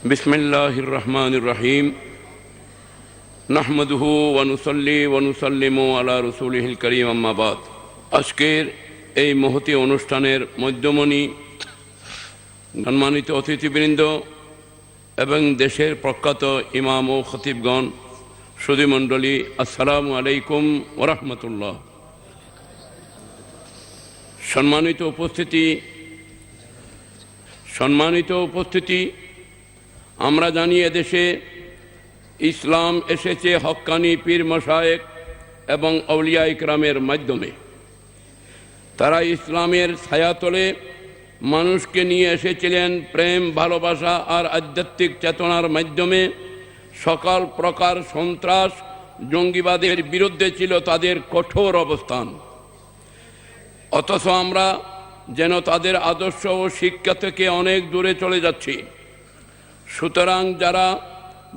بسم الله الرحمن الرحيم نحمده ونصلي ونسلم على رسوله الكريم أما بعد আজকের এই মহতি অনুষ্ঠানের মধ্যমণি সম্মানিত অতিথিবৃন্দ এবং দেশের প্রখ্যাত ইমাম ও খতিবগণ সুধীমণ্ডলী আসসালামু আলাইকুম ওরহমতুল্লাহ সম্মানিত উপস্থিতি সম্মানিত উপস্থিতি আমরা জানি এদেশে ইসলাম এসেছে হক্কানি পীর মশায়েক এবং আউলিয়া ইকরামের মাধ্যমে। তারা ইসলামের ছায়াতলে মানুষকে নিয়ে এসেছিলেন প্রেম, ভালোবাসা আর আধ্যাত্মিক চেতনার মাধ্যমে। সকল প্রকার সন্ত্রাস, জঙ্গিবাদের বিরুদ্ধে ছিল তাদের কঠোর অবস্থান। অথচ আমরা যেন তাদের আদর্শ ও শিক্ষা থেকে অনেক দূরে চলে যাচ্ছি। সুতরাং যারা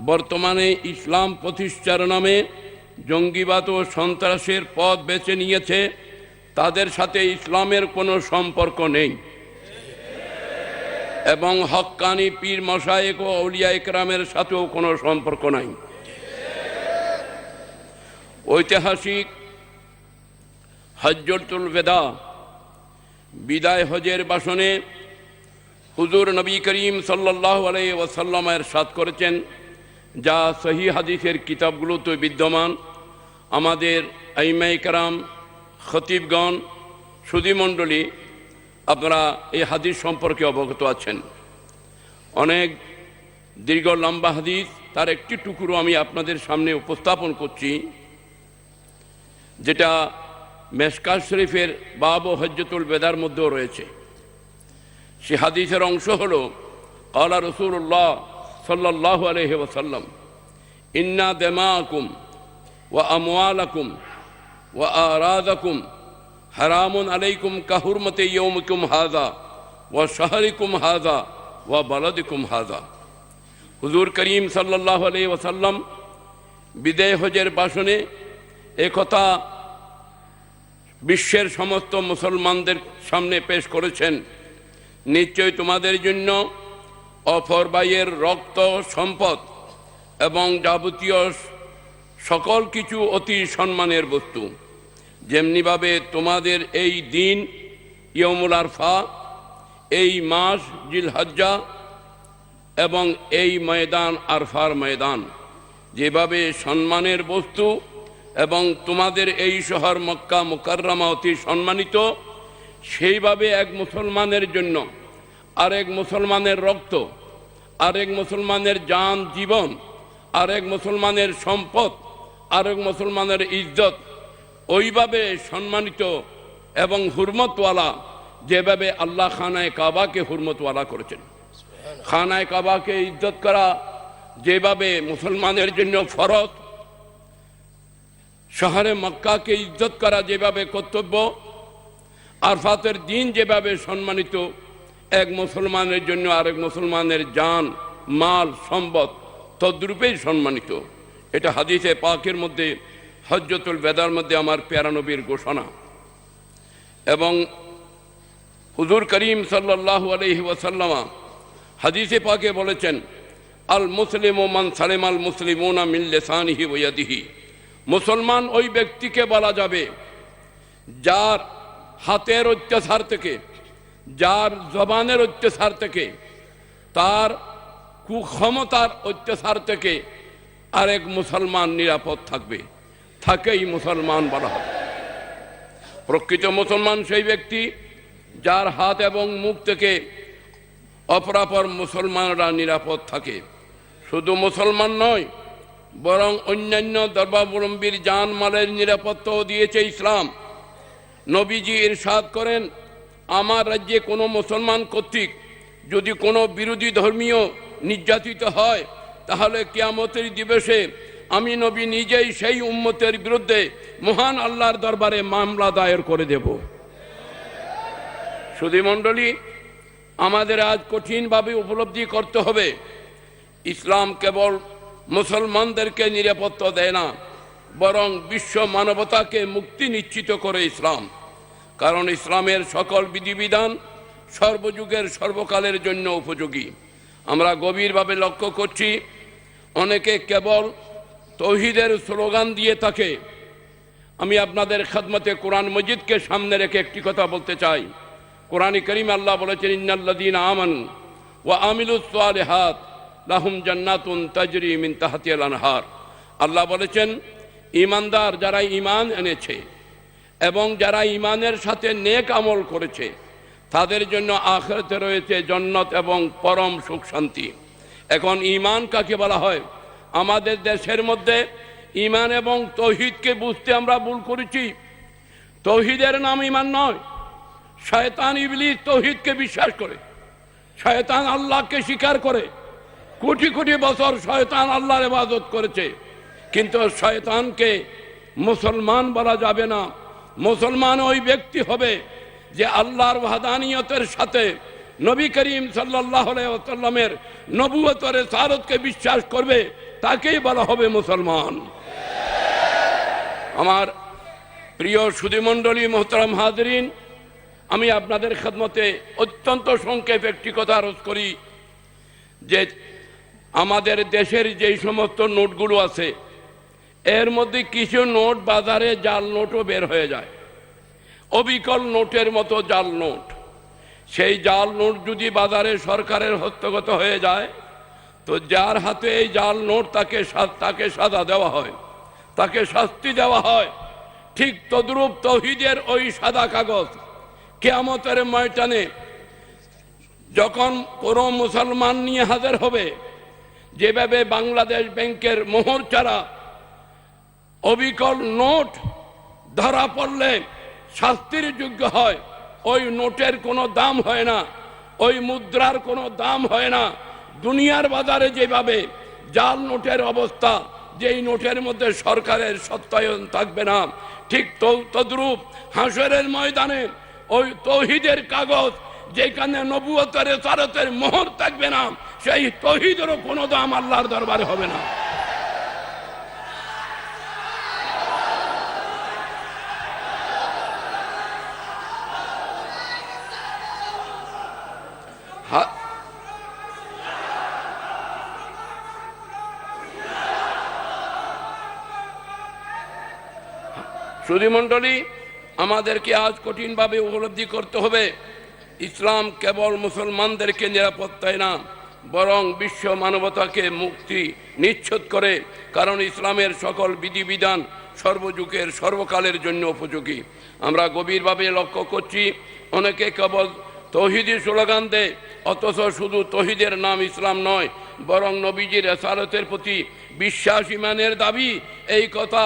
বর্তমানে ইসলাম প্রতিষ্ঠার নামে জঙ্গিবাদ ও সন্ত্রাসের পথ বেছে নিয়েছে, তাদের সাথে ইসলামের কোনো সম্পর্ক নেই। এবং হক্কানি পীর মশায়েক ও অলিয়া ইকরামের সাথেও কোনো সম্পর্ক নাই। ঐতিহাসিক হজ্জতুল বেদা বিদায় হজের বাসনে হুজুর নবী করিম সাল্লাহ আলাই ওয়াসাল্লামের সাত করেছেন, যা সহি হাদিসের কিতাবগুলোতে বিদ্যমান। আমাদের আইমাই কারাম খতিবগণ সুদীমণ্ডলী আপনারা এই হাদিস সম্পর্কে অবগত আছেন। অনেক দীর্ঘ লম্বা হাদিস, তার একটি টুকরো আমি আপনাদের সামনে উপস্থাপন করছি, যেটা মেসকাজ শরীফের বাব হজ্জতুল বেদার মধ্যেও রয়েছে। সে হাদিসের অংশ হল আলা রসুল্লাহ সাল্লাহ আলহি ওসাল্লাম ইন্না দেমাকুম ও আমওয়ালাকুম ও আরাদাকুম, হারামুন আলাইকুম কাহুরমতে ইয়ৌমকুম হাজা ও শাহরিকুম হাজা ও বালদিকুম হাজা হুজুর করিম সাল্লাহ আলহি ওসাল্লাম বিদেয় হজের বাসনে একথা বিশ্বের সমস্ত মুসলমানদের সামনে পেশ করেছেন। নিশ্চয় তোমাদের জন্য অফর বাইয়ের রক্ত সম্পদ এবং যাবতীয় সকল কিছু অতি সম্মানের বস্তু। যেমনিভাবে তোমাদের এই দিন ইয়মুল আরফা, এই মাস জিলহজ্জা এবং এই ময়দান আরফার ময়দান। যেভাবে সম্মানের বস্তু এবং তোমাদের এই শহর মক্কা মোকাররমা অতি সম্মানিত সেইভাবে এক মুসলমানের জন্য আরেক মুসলমানের রক্ত আরেক মুসলমানের যান জীবন আরেক মুসলমানের সম্পদ আরেক মুসলমানের ইজ্জত ওইভাবে সম্মানিত এবং হুরমতওয়ালা যেভাবে আল্লাহ খানায় কাবাকে হুরমতওয়ালা করেছেন। খানায় কাবাকে ইজ্জত করা যেভাবে মুসলমানের জন্য ফরত শহরে মক্কাকে ইজ্জত করা যেভাবে কর্তব্য আরফাতের দিন যেভাবে সম্মানিত এক মুসলমানের জন্য আরেক মুসলমানের যান মাল, সম্পদ তদ্রূপেই সম্মানিত। এটা হাদিসে পাকের মধ্যে, হজ্জতুল বেদার মধ্যে আমার প্যারানবীর ঘোষণা। এবং হুজুর করিম সাল্লাহ আলহি ওয়াসাল্লামা হাদিসে পাকে বলেছেন, আল মুসলিম ও মান সালেম আল মুসলিম মুসলিমোনা মিল্লেসানিহি ওয়াদিহি মুসলমান ওই ব্যক্তিকে বলা যাবে, যার হাতের অত্যাচার থেকে, যার জবানের অত্যাচার থেকে, তার কুক্ষমতার অত্যাচার থেকে আরেক মুসলমান নিরাপদ থাকবে। থাকেই মুসলমান বলা হবে প্রকৃত মুসলমান সেই ব্যক্তি যার হাত এবং মুখ থেকে অপরাপর মুসলমানরা নিরাপদ থাকে। শুধু মুসলমান নয়, বরং অন্যান্য ধর্মাবলম্বীর জান মালের নিরাপত্তাও দিয়েছে ইসলাম। নবীজি ইরশাদ করেন, আমার রাজ্যে কোনো মুসলমান কর্তৃক যদি কোনো বিরোধী ধর্মীয় নির্যাতিত হয়, তাহলে কিয়ামতের দিবসে আমি নবী নিজেই সেই উম্মতের বিরুদ্ধে মহান আল্লাহর দরবারে মামলা দায়ের করে দেব। সুধীমণ্ডলী আমাদের আজ কঠিনভাবে উপলব্ধি করতে হবে। ইসলাম কেবল মুসলমানদেরকে নিরাপত্তা দেয় না বরং বিশ্ব মানবতাকে মুক্তি নিশ্চিত করে ইসলাম। কারণ ইসলামের সকল বিধিবিধান সর্বযুগের সর্বকালের জন্য উপযোগী। আমরা গভীরভাবে লক্ষ্য করছি, অনেকে কেবল তৌহিদের স্লোগান দিয়ে থাকে। আমি আপনাদের খেদমতে কোরআন মজিদকে সামনে রেখে একটি কথা বলতে চাই। কোরআন করিম আল্লাহ বলেছেন ইন্নাল্লাদিন আমান ও আমিলুসালেহাত লাহুম জান্নাতুন তাজরি মিন তাহাতিয়াল আনহার। আল্লাহ বলেছেন ইমানদার যারা ইমান এনেছে এবং যারা ইমানের সাথে নেক আমল করেছে, তাদের জন্য আখেরাতে রয়েছে জন্নত এবং পরম সুখ শান্তি। এখন ইমান কাকে বলা হয়? আমাদের দেশের মধ্যে ইমান এবং তৌহিদকে বুঝতে আমরা ভুল করেছি। তৌহিদের নাম ইমান নয়। শয়তান ইবলিস তৌহিদকে বিশ্বাস করে। শয়তান আল্লাহকে স্বীকার করে। কোটি কোটি বছর শয়তান আল্লাহর ইবাদত করেছে। কিন্তু শয়তানকে মুসলমান বলা যাবে না। মুসলমান ওই ব্যক্তি হবে যে আল্লাহর ওয়াদানিয়তের সাথে নবী করিম সাল্লাহ সাল্লামের নবুয়তরে সারতকে বিশ্বাস করবে, তাকেই বলা হবে মুসলমান। আমার প্রিয় সুধীমণ্ডলী মোহতারাম হাজরিন, আমি আপনাদের খেদমতে অত্যন্ত সংক্ষেপ একটি কথা আরোজ করি যে আমাদের দেশের যেই সমস্ত নোটগুলো আছে এর মধ্যে কিছু নোট বাজারে জাল নোটও বের হয়ে যায়। অবিকল নোটের মতো জাল নোট। সেই জাল নোট যদি বাজারে সরকারের হস্তগত হয়ে যায়, তো যার হাতে এই জাল নোট তাকে তাকে সাজা দেওয়া হয়। তাকে শাস্তি দেওয়া হয়। ঠিক তদ্রূপ তহিদের ওই সাদা কাগজ কেয়ামতের ময়টানে যখন কোনো মুসলমান নিয়ে হাজার হবে, যেভাবে বাংলাদেশ ব্যাংকের মোহর ছাড়া অবিকল নোট ধরা পড়লে শাস্তির যোগ্য হয়। ওই নোটের কোনো দাম হয় না, ওই মুদ্রার কোনো দাম হয় না। দুনিয়ার বাজারে যেভাবে জাল নোটের অবস্থা, যেই নোটের মধ্যে সরকারের সত্যায়ন থাকবে না, ঠিক তদ্রূপ হাসরের ময়দানে ওই তৌহিদের কাগজ, যেখানে নবুয়তের সারতের মোহর থাকবে না, সেই তহিদেরও কোনো দাম আল্লাহর দরবারে হবে না। সুধীমণ্ডলী আমাদেরকে আজ কঠিনভাবে উপলব্ধি করতে হবে। ইসলাম কেবল মুসলমানদেরকে নিরাপত্তায় না, বরং বিশ্ব মানবতাকে মুক্তি নিশ্চিত করে, কারণ ইসলামের সকল বিধিবিধান সর্বযুগের সর্বকালের জন্য উপযোগী। আমরা গভীরভাবে লক্ষ্য করছি, অনেকে কেবল তহিদি স্লোগান দেয়, অথচ শুধু তহিদের নাম ইসলাম নয়, বরং নবীজির এসারতের প্রতি বিশ্বাস, ইমানের দাবি, এই কথা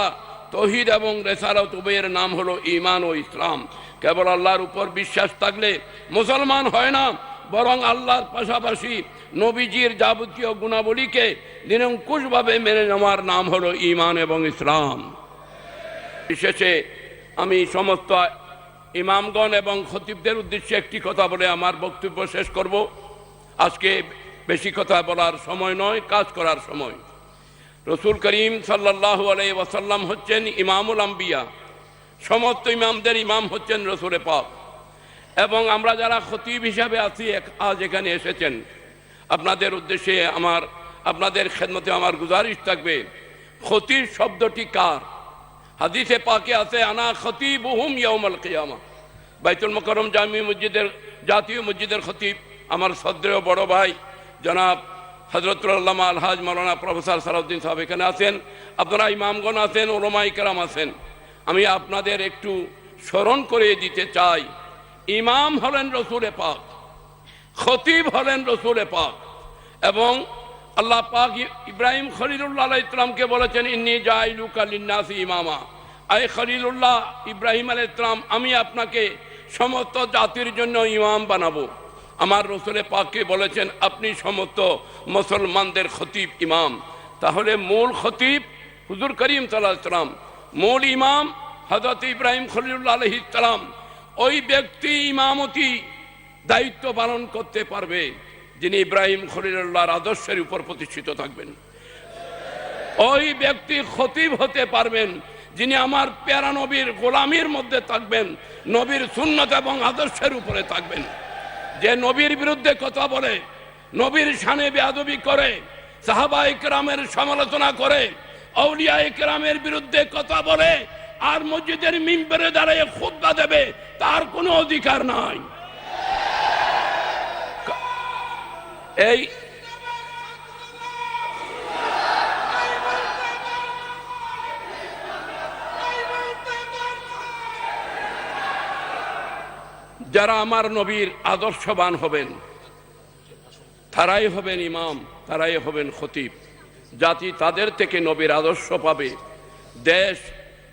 তহিদ এবং রেসারত উভয়ের নাম হলো ইমান ও ইসলাম। কেবল আল্লাহর উপর বিশ্বাস থাকলে মুসলমান হয় না, বরং আল্লাহর পাশাপাশি নবীজির যাবতীয় গুণাবলীকে নিরঙ্কুশভাবে মেনে নেওয়ার নাম হলো ইমান এবং ইসলাম। বিশেষে আমি সমস্ত ইমামগণ এবং খতিবদের উদ্দেশ্যে একটি কথা বলে আমার বক্তব্য শেষ করব। আজকে বেশি কথা বলার সময় নয়, কাজ করার সময়। রসুল করিম সাল্লাহ আলাই ওয়াসাল্লাম হচ্ছেন ইমামুল আম্বিয়া। সমস্ত ইমামদের ইমাম হচ্ছেন রসুলে পাক। এবং আমরা যারা খতিব হিসাবে আছি আজ এখানে এসেছেন। আপনাদের উদ্দেশ্যে আমার, আপনাদের খেদমতে আমার গুজারিশ থাকবে। খতির শব্দটি কার? হাদিসে পাকে আছে, আনা খতিব হুম ইয়ৌমাল কিয়ামা। বাইতুল মকরম জামি মসজিদের, জাতীয় মসজিদের খতিব। আমার শ্রদ্ধেয় বড় ভাই, জনাব হজরতুল্লামা আলহাজ মৌলানা প্রফেসর সালাউদ্দিন সাহেব এখানে আছেন, আপনারা ইমামগণ আছেন ওলমাই কেরাম আছেন। আমি আপনাদের একটু স্মরণ করে দিতে চাই। ইমাম হলেন রসুলে পাক, খতিব হলেন রসুলে পাক, এবং আল্লাহ পাক ইব্রাহিম খলিলুল্লাহ ইসলামকে বলেছেন, ইন্নি জাইলুকা লিন্নাসি ইমামা। আই খলিলুল্লাহ ইব্রাহিম আলাইহিস ইসলাম আমি আপনাকে সমস্ত জাতির জন্য ইমাম বানাবো। আমার রসুলে পাকে বলেছেন, আপনি সমস্ত মুসলমানদের খতিব ইমাম। তাহলে মূল খতিব হুজুর করিম সাল্লাহ ইসলাম মূল ইমাম হজরত ইব্রাহিম খলিলুল্লাহ আলহিস ইসলাম ওই ব্যক্তি ইমামতি দায়িত্ব পালন করতে পারবে, যিনি ইব্রাহিম খলিলুল্লাহর আদর্শের উপর প্রতিষ্ঠিত থাকবেন। ওই ব্যক্তি খতিব হতে পারবেন, যিনি আমার প্যারা নবীর গোলামির মধ্যে থাকবেন, নবীর সুন্নত এবং আদর্শের উপরে থাকবেন। যে নবীর বিরুদ্ধে কথা বলে, নবীর সানে বেয়াদবি করে সাহাবা ইকরামের সমালোচনা করে আউলিয়া ইকরামের বিরুদ্ধে কথা বলে, আর মসজিদের মিম্বরে দাঁড়িয়ে খুদ্া দেবে, তার কোনো অধিকার নাই। এই যারা আমার নবীর আদর্শবান হবেন, তারাই হবেন ইমাম, তারাই হবেন খতিব। জাতি তাদের থেকে নবীর আদর্শ পাবে, দেশ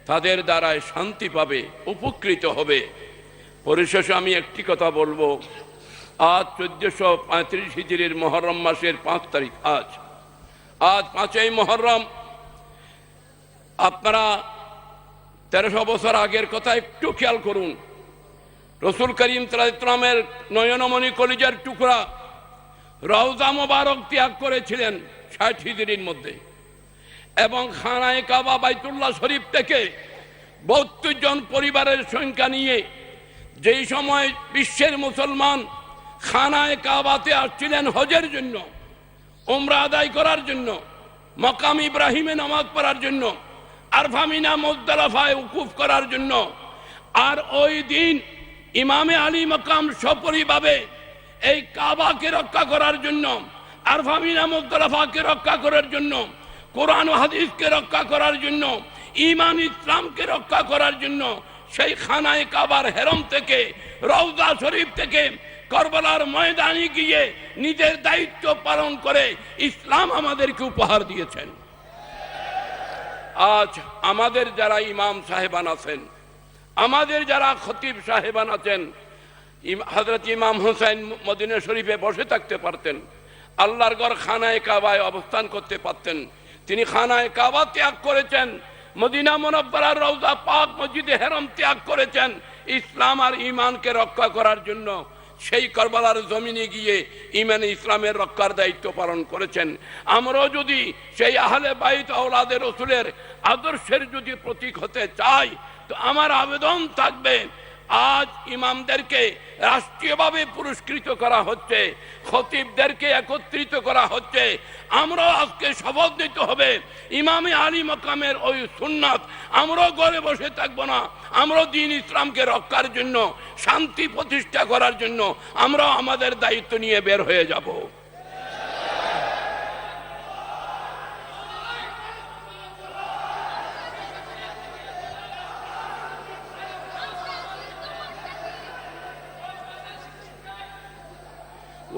তাদের দ্বারায় শান্তি পাবে, উপকৃত হবে। পরিশেষে আমি একটি কথা বলব, আজ চোদ্দশো পঁয়ত্রিশ হিজড়ির মহরম মাসের পাঁচ তারিখ, আজ। আজ পাঁচই মহরম, আপনারা তেরোশো বছর আগের কথা একটু খেয়াল করুন। রসুল করিম সালামের নয়নমণি কলিজার টুকরা রওজা মোবারক ত্যাগ করেছিলেন ষাট হিজড়ির মধ্যে। এবং খানায় কাবা বাইতুল্লাহ শরীফ থেকে বত্রিশ জন পরিবারের সংখ্যা নিয়ে যেই সময় বিশ্বের মুসলমান খানায় কাবাতে আসছিলেন হজের জন্য ওমরা আদায় করার জন্য, মকাম ইব্রাহিমে নামাজ পড়ার জন্য আরফামিনা মোদ্দালাফায় উকুফ করার জন্য, আর ওই দিন ইমামে আলী মকাম সপরিভাবে এই কাবাকে রক্ষা করার জন্য মোদ্দালাফাকে রক্ষা করার জন্য, কোরআন হাদিসকে রক্ষা করার জন্য ইমান ইসলামকে রক্ষা করার জন্য সেই খানায় কাবার হেরম থেকে, রওজা শরীফ থেকে করবলার ময়দানে গিয়ে নিজের দায়িত্ব পালন করে ইসলাম আমাদেরকে উপহার দিয়েছেন। আজ আমাদের যারা ইমাম সাহেবান আছেন আমাদের যারা খতিব সাহেবান আছেন হজরত ইমাম হোসেন মদিনা শরীফে বসে থাকতে পারতেন, আল্লাহর গড় খানায় কাবায় অবস্থান করতে পারতেন। তিনি খানায় কাবা ত্যাগ করেছেন, মদিনা মনব্বরার রৌজা পাক মসজিদে হেরম ত্যাগ করেছেন, ইসলাম আর ইমানকে রক্ষা করার জন্য সেই করবালার জমিনে গিয়ে ইমানে ইসলামের রক্ষার দায়িত্ব পালন করেছেন। আমরাও যদি সেই আহলে বাইত আওলাদের রসুলের আদর্শের যদি প্রতীক হতে চাই তো আমার আবেদন থাকবে। আজ ইমামদেরকে রাষ্ট্রীয়ভাবে পুরস্কৃত করা হচ্ছে, খতিবদেরকে একত্রিত করা হচ্ছে। আমরাও আজকে শপথ নিতে হবে। ইমামে আলী মকামের ওই সুন্নাত আমরাও ঘরে বসে থাকব না। আমরাও দিন ইসলামকে রক্ষার জন্য, শান্তি প্রতিষ্ঠা করার জন্য আমরাও আমাদের দায়িত্ব নিয়ে বের হয়ে যাব।